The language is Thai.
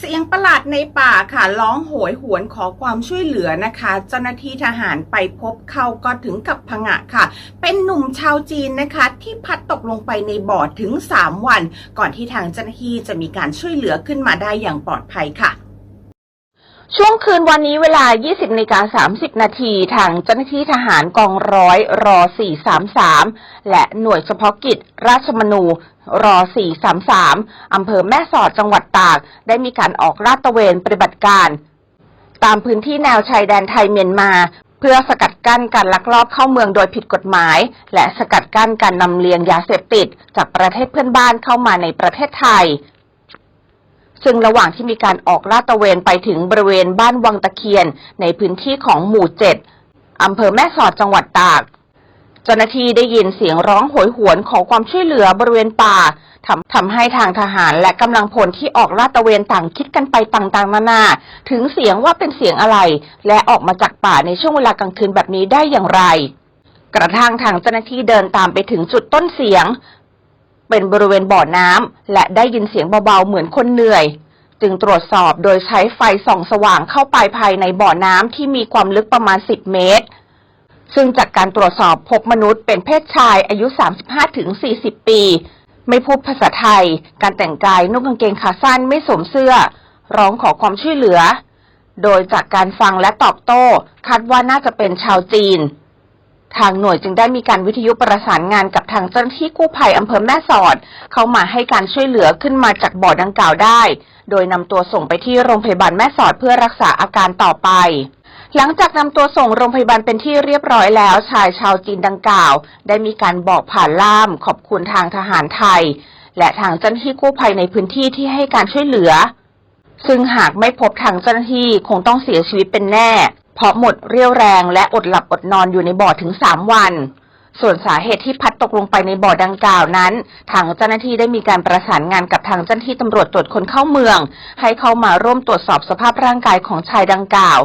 เสียงประหลาดในป่าค่ะร้องโหยหวนขอความช่วยเหลือนะคะ เจ้าหน้าที่ทหารไปพบเขาก็ถึงกับผงะค่ะ เป็นหนุ่มชาวจีนนะคะ ที่พัดตกลงไปในบ่อถึง 3 วัน ก่อนที่ทางเจ้าหน้าที่จะมีการช่วยเหลือขึ้นมาได้อย่างปลอดภัยค่ะ ช่วงคืนวันนี้เวลา 20นกา30 นาทีทางเจ้าหน้าที่ทหารกองร้อยรอ 433 และหน่วยเฉพาะกิจ ราชมนูรอ 433 อำเภอแม่สอดจังหวัดตาก ได้มีการออกลาดตระเวนปฏิบัติการ ตามพื้นที่แนวชายแดนไทยเมียนมา เพื่อสกัดกั้นการลักลอบเข้าเมืองโดยผิดกฎหมาย และสกัดกั้นการนำเลียงยาเสพติด จากประเทศเพื่อนบ้านเข้ามาในประเทศไทย ซึ่งระหว่างที่มีการออกลาดตระเวนไปถึงบริเวณบ้านวังตะเคียน ในพื้นที่ของหมู่เจ็ดอำเภอแม่สอดจังหวัดตากเจ้าหน้าที่ได้ยินเสียงร้องโหยหวนขอความช่วยเหลือบริเวณป่าทำทำให้ทางทหารและกำลังพลที่ออกลาดตระเวนต่างคิดกันไปต่างๆนานา ถึงเสียงว่าเป็นเสียงอะไร และออกมาจากป่าในช่วงเวลากลางคืนแบบนี้ได้อย่างไร กระทั่งทางเจ้าหน้าที่เดินตามไปถึงจุดต้นเสียง เป็นบริเวณบ่อน้ำและได้ยินเสียงเบาๆเหมือนคนเหนื่อย จึงตรวจสอบโดยใช้ไฟส่องสว่างเข้าไปภายในบ่อน้ำที่มีความลึกประมาณ 10 เมตร ซึ่งจากการตรวจสอบพบมนุษย์เป็นเพศชายอายุ 35-40 ปี ไม่พูดภาษาไทย การแต่งกายนุ่งกางเกงขาสั้นไม่สวมเสื้อ ร้องขอความช่วยเหลือ โดยจากการฟังและตอบโต้ คาดว่าน่าจะเป็นชาวจีน ทางหน่วยจึงได้มีการวิทยุประสานงานกับทางเจ้าหน้าที่กู้ภัยอำเภอแม่สอด เข้ามาให้การช่วยเหลือขึ้นมาจากบ่อดังกล่าวได้ โดยนำตัวส่งไปที่โรงพยาบาลแม่สอดเพื่อรักษาอาการต่อไป หลังจากนำตัวส่งโรงพยาบาลเป็นที่เรียบร้อยแล้ว ชายชาวจีนดังกล่าว ได้มีการบอกผ่านล่ามขอบคุณทางทหารไทย และทางเจ้าหน้าที่กู้ภัยในพื้นที่ที่ให้การช่วยเหลือ ซึ่งหากไม่พบทางเจ้าหน้าที่คงต้องเสียชีวิตเป็นแน่ เพราะหมดเรี่ยวแรงและอดหลับอดนอนอยู่ในบ่อถึง 3 วัน ส่วนสาเหตุที่พัดตกลงไปในบ่อดังกล่าวนั้น ทางเจ้าหน้าที่ได้มีการประสานงานกับทางเจ้าหน้าที่ตำรวจตรวจคนเข้าเมือง ให้เข้ามาร่วมตรวจสอบสภาพร่างกายของชายดังกล่าว